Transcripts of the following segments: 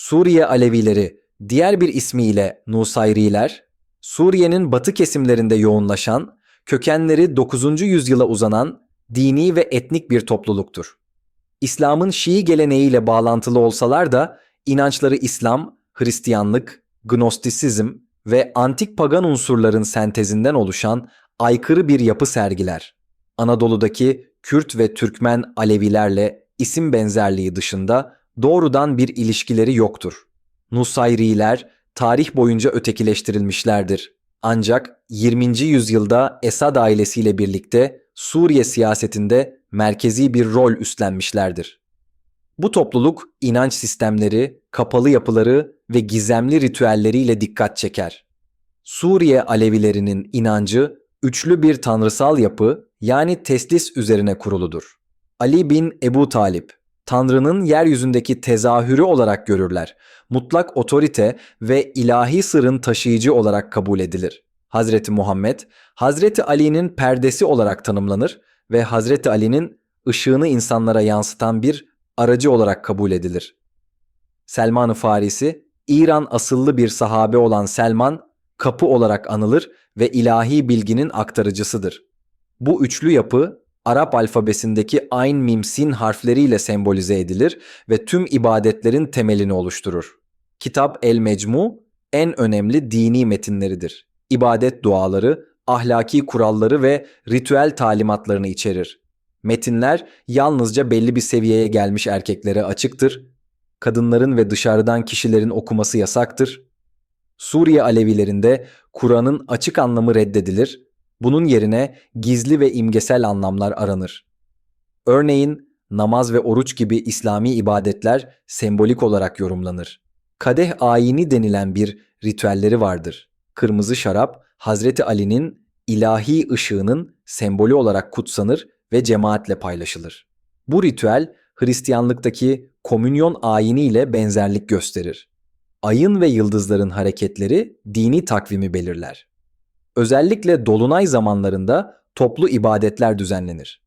Suriye Alevileri, diğer bir ismiyle Nusayriler, Suriye'nin batı kesimlerinde yoğunlaşan, kökenleri 9. yüzyıla uzanan dini ve etnik bir topluluktur. İslam'ın Şii geleneğiyle bağlantılı olsalar da inançları İslam, Hristiyanlık, Gnostisizm ve antik pagan unsurların sentezinden oluşan aykırı bir yapı sergiler. Anadolu'daki Kürt ve Türkmen Alevilerle isim benzerliği dışında doğrudan bir ilişkileri yoktur. Nusayriler tarih boyunca ötekileştirilmişlerdir. Ancak 20. yüzyılda Esad ailesiyle birlikte Suriye siyasetinde merkezi bir rol üstlenmişlerdir. Bu topluluk inanç sistemleri, kapalı yapıları ve gizemli ritüelleriyle dikkat çeker. Suriye Alevilerinin inancı üçlü bir tanrısal yapı yani teslis üzerine kuruludur. Ali bin Ebu Talip, Tanrı'nın yeryüzündeki tezahürü olarak görürler. Mutlak otorite ve ilahi sırrın taşıyıcı olarak kabul edilir. Hazreti Muhammed, Hazreti Ali'nin perdesi olarak tanımlanır ve Hazreti Ali'nin ışığını insanlara yansıtan bir aracı olarak kabul edilir. Selman-ı Farisi, İran asıllı bir sahabe olan Selman, kapı olarak anılır ve ilahi bilginin aktarıcısıdır. Bu üçlü yapı Arap alfabesindeki Ayn Mim Sin harfleriyle sembolize edilir ve tüm ibadetlerin temelini oluşturur. Kitap El Mecmu en önemli dini metinleridir. İbadet duaları, ahlaki kuralları ve ritüel talimatlarını içerir. Metinler yalnızca belli bir seviyeye gelmiş erkeklere açıktır. Kadınların ve dışarıdan kişilerin okuması yasaktır. Suriye Alevilerinde Kur'an'ın açık anlamı reddedilir. Bunun yerine gizli ve imgesel anlamlar aranır. Örneğin namaz ve oruç gibi İslami ibadetler sembolik olarak yorumlanır. Kadeh ayini denilen bir ritüelleri vardır. Kırmızı şarap Hazreti Ali'nin ilahi ışığının sembolü olarak kutsanır ve cemaatle paylaşılır. Bu ritüel Hristiyanlıktaki komünyon ayini ile benzerlik gösterir. Ayın ve yıldızların hareketleri dini takvimi belirler. Özellikle dolunay zamanlarında toplu ibadetler düzenlenir.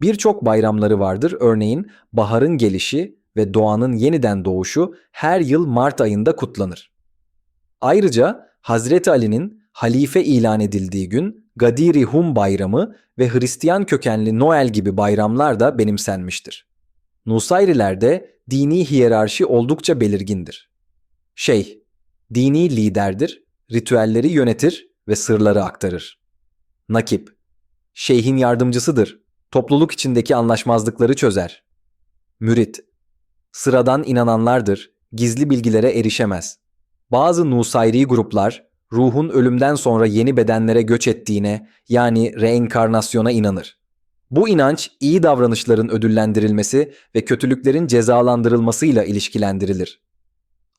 Birçok bayramları vardır. Örneğin baharın gelişi ve doğanın yeniden doğuşu her yıl Mart ayında kutlanır. Ayrıca Hazreti Ali'nin halife ilan edildiği gün Gadiri Hum Bayramı ve Hristiyan kökenli Noel gibi bayramlar da benimsenmiştir. Nusayrilerde dini hiyerarşi oldukça belirgindir. Şeyh, dini liderdir, ritüelleri yönetir ve sırları aktarır. Nakip, şeyhin yardımcısıdır, topluluk içindeki anlaşmazlıkları çözer. Mürit, sıradan inananlardır, gizli bilgilere erişemez. Bazı Nusayri gruplar, ruhun ölümden sonra yeni bedenlere göç ettiğine yani reenkarnasyona inanır. Bu inanç iyi davranışların ödüllendirilmesi ve kötülüklerin cezalandırılmasıyla ilişkilendirilir.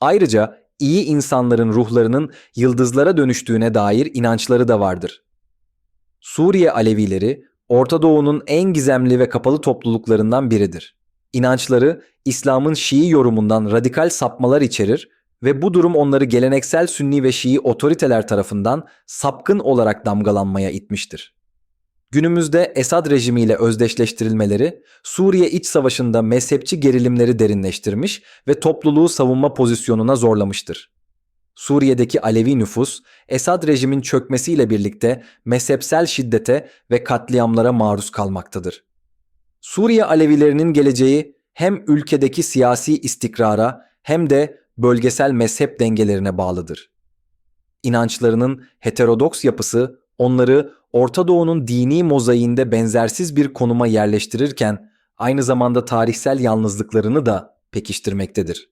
Ayrıca iyi insanların ruhlarının yıldızlara dönüştüğüne dair inançları da vardır. Suriye Alevileri Orta Doğu'nun en gizemli ve kapalı topluluklarından biridir. İnançları İslam'ın Şii yorumundan radikal sapmalar içerir ve bu durum onları geleneksel Sünni ve Şii otoriteler tarafından sapkın olarak damgalanmaya itmiştir. Günümüzde Esad rejimiyle özdeşleştirilmeleri Suriye iç savaşında mezhepçi gerilimleri derinleştirmiş ve topluluğu savunma pozisyonuna zorlamıştır. Suriye'deki Alevi nüfus Esad rejimin çökmesiyle birlikte mezhepsel şiddete ve katliamlara maruz kalmaktadır. Suriye Alevilerinin geleceği hem ülkedeki siyasi istikrara hem de bölgesel mezhep dengelerine bağlıdır. İnançlarının heterodoks yapısı onları Orta Doğu'nun dini mozaiğinde benzersiz bir konuma yerleştirirken aynı zamanda tarihsel yalnızlıklarını da pekiştirmektedir.